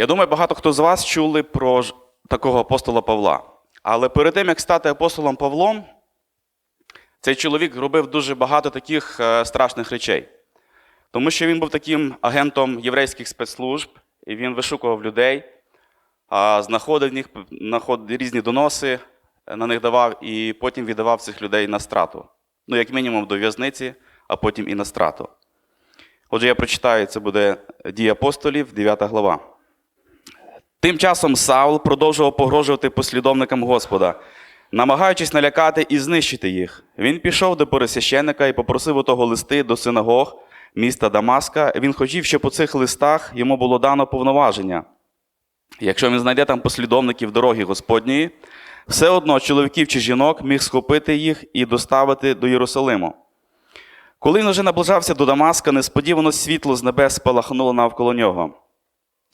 Я думаю, багато хто з вас чули про такого апостола Павла. Але перед тим, як стати апостолом Павлом, цей чоловік робив дуже багато таких е, страшних речей. Тому що він був таким агентом єврейських спецслужб, і він вишукував людей, знаходив них, знаходив різні доноси, е, на них давав, і потім віддавав цих людей на страту. Ну, як мінімум, до в'язниці, а потім і на страту. Отже, я прочитаю, це буде дії апостолів, 9 глава. Тим часом Саул продовжував погрожувати послідовникам Господа, намагаючись налякати і знищити їх. Він пішов до пересвященника і попросив у того листи до синагог міста Дамаска. Він хотів, щоб у цих листах йому було дано повноваження. Якщо він знайде там послідовників дороги Господньої, все одно чоловіків чи жінок міг схопити їх і доставити до Єрусалиму. Коли він уже наближався до Дамаска, несподівано світло з небес спалахнуло навколо нього.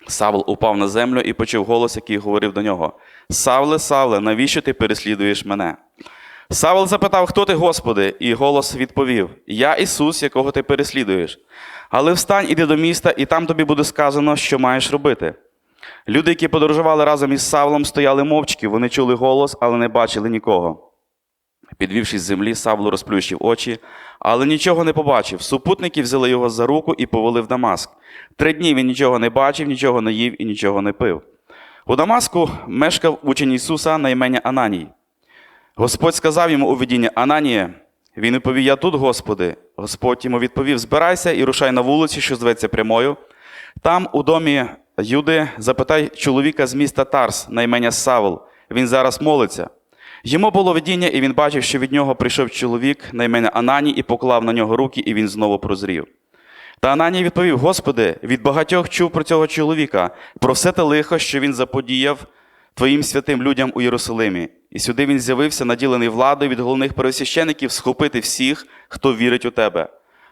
Савл упав на землю і почув голос, який говорив до нього: Савле, Савле, навіщо ти переслідуєш мене? Савл запитав, хто ти, Господи, і голос відповів: Я Ісус, якого ти переслідуєш. Але встань, іди до міста, і там тобі буде сказано, що маєш робити. Люди, які подорожували разом із Савлом, стояли мовчки, вони чули голос, але не бачили нікого. Підвівшись з землі, Савло розплющив очі, але нічого не побачив. Супутники взяли його за руку і повели в Дамаск. Три дні він нічого не бачив, нічого не їв і нічого не пив. У Дамаску мешкав учень Ісуса на ім'я Ананій. Господь сказав йому у видінні Ананія. Він відповів: Я тут, Господи. Господь йому відповів: Збирайся і рушай на вулиці, що зветься прямою. Там, у домі Юди, запитай чоловіка з міста Тарс на ім'я Савл. Він зараз молиться. Йому було видіння, і він бачив, що від нього прийшов чоловік на ім'я Ананій і поклав на нього руки, і він знову прозрів. Та Ананій відповів: Господи, від багатьох чув про цього чоловіка, про все те лихо, що він заподіяв Твоїм святим людям у Єрусалимі. І сюди він з'явився, наділений владою від головних пересвящеників, схопити всіх, хто вірить у тебе.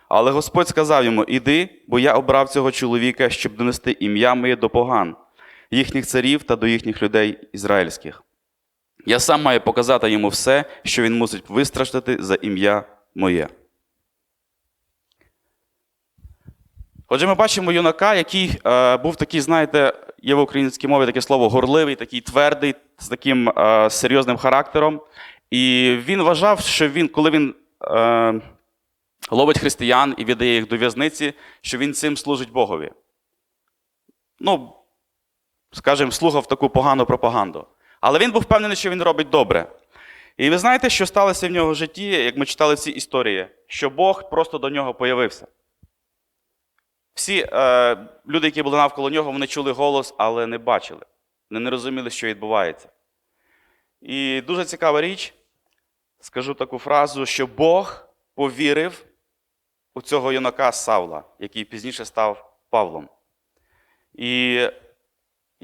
Але Господь сказав йому: Іди, бо я обрав цього чоловіка, щоб донести ім'я моє до поган, їхніх царів та до їхніх людей ізраїльських. Я сам маю показати йому все, що він мусить вистраждати за ім'я моє. Отже, ми бачимо юнака, який е, був такий, знаєте, є в українській мові таке слово горливий, такий твердий, з таким е, серйозним характером. І він вважав, що він, коли він е, ловить християн і віддає їх до в'язниці, що він цим служить Богові. Ну, скажімо, слухав таку погану пропаганду. Але він був впевнений, що він робить добре. І ви знаєте, що сталося в нього в житті, як ми читали ці історії, що Бог просто до нього появився. Всі е, люди, які були навколо нього, вони чули голос, але не бачили. Вони не розуміли, що відбувається. І дуже цікава річ, скажу таку фразу, що Бог повірив у цього юнака Савла, який пізніше став Павлом. І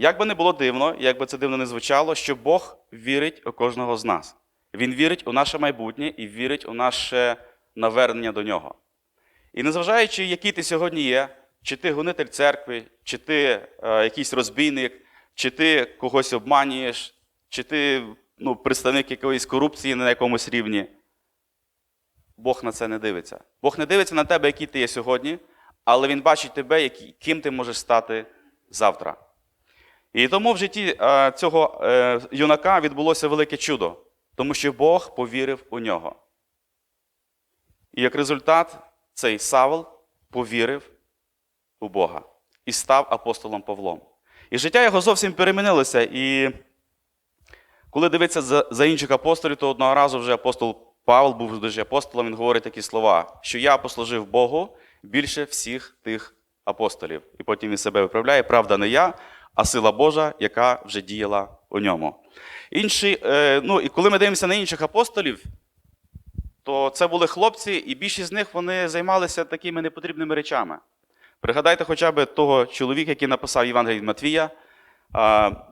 як би не було дивно, як би це дивно не звучало, що Бог вірить у кожного з нас. Він вірить у наше майбутнє і вірить у наше навернення до нього. І незважаючи, який ти сьогодні є, чи ти гонитель церкви, чи ти е, якийсь розбійник, чи ти когось обманюєш, чи ти ну, представник якоїсь корупції на якомусь рівні, Бог на це не дивиться. Бог не дивиться на тебе, який ти є сьогодні, але Він бачить тебе, ким ти можеш стати завтра. І тому в житті е, цього е, юнака відбулося велике чудо, тому що Бог повірив у нього. І як результат, цей Савл повірив у Бога і став апостолом Павлом. І життя його зовсім перемінилося. І коли дивитися за, за інших апостолів, то одного разу вже апостол Павел був дуже апостолом, він говорить такі слова, що я послужив Богу більше всіх тих апостолів. І потім він себе виправляє, правда, не я, а сила Божа, яка вже діяла у ньому. Інші, е, ну, і коли ми дивимося на інших апостолів, то це були хлопці, і більшість з них вони займалися такими непотрібними речами. Пригадайте хоча б того чоловіка, який написав Євангелій Матвія.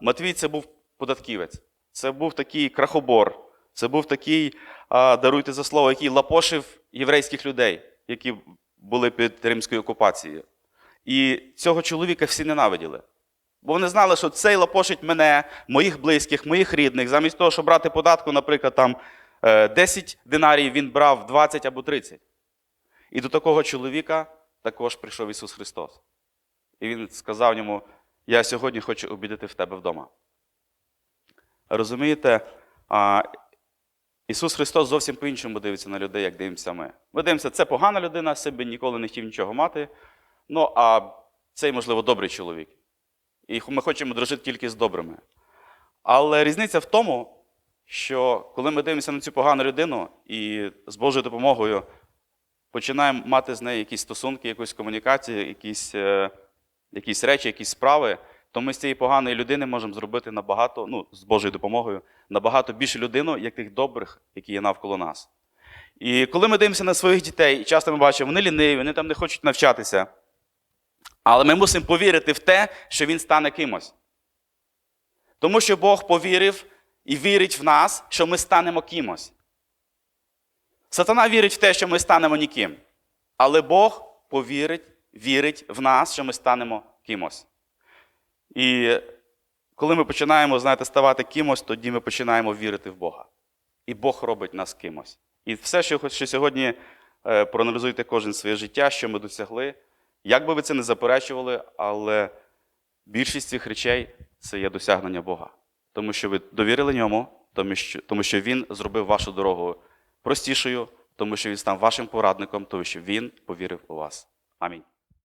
Матвій це був податківець, це був такий крахобор, це був такий, даруйте за слово, який лапошив єврейських людей, які були під римською окупацією. І цього чоловіка всі ненавиділи. Бо вони знали, що цей лапошить мене, моїх близьких, моїх рідних. Замість того, щоб брати податку, наприклад, там е, 10 динарій, він брав 20 або 30. І до такого чоловіка також прийшов Ісус Христос. І Він сказав йому: я сьогодні хочу обідати в тебе вдома. Розумієте, Ісус Христос зовсім по-іншому дивиться на людей, як дивимося ми. Ми дивимося, це погана людина, себе ніколи не хотів нічого мати. Ну, а цей, можливо, добрий чоловік. І ми хочемо дружити тільки з добрими. Але різниця в тому, що коли ми дивимося на цю погану людину і з Божою допомогою починаємо мати з нею якісь стосунки, якусь комунікацію, якісь, е, якісь речі, якісь справи, то ми з цієї поганої людини можемо зробити набагато, ну, з Божою допомогою, набагато більше людину, як тих добрих, які є навколо нас. І коли ми дивимося на своїх дітей, часто ми бачимо, вони ліниві, вони там не хочуть навчатися. Але ми мусимо повірити в те, що він стане кимось. Тому що Бог повірив і вірить в нас, що ми станемо кимось. Сатана вірить в те, що ми станемо ніким. Але Бог повірить, вірить в нас, що ми станемо кимось. І коли ми починаємо, знаєте, ставати кимось, тоді ми починаємо вірити в Бога. І Бог робить нас кимось. І все, що, сьогодні е, проаналізуйте кожен своє життя, що ми досягли, як би ви це не заперечували, але більшість цих речей це є досягнення Бога. Тому що ви довірили ньому, тому що, тому що Він зробив вашу дорогу простішою, тому що він став вашим порадником, тому що він повірив у вас. Амінь.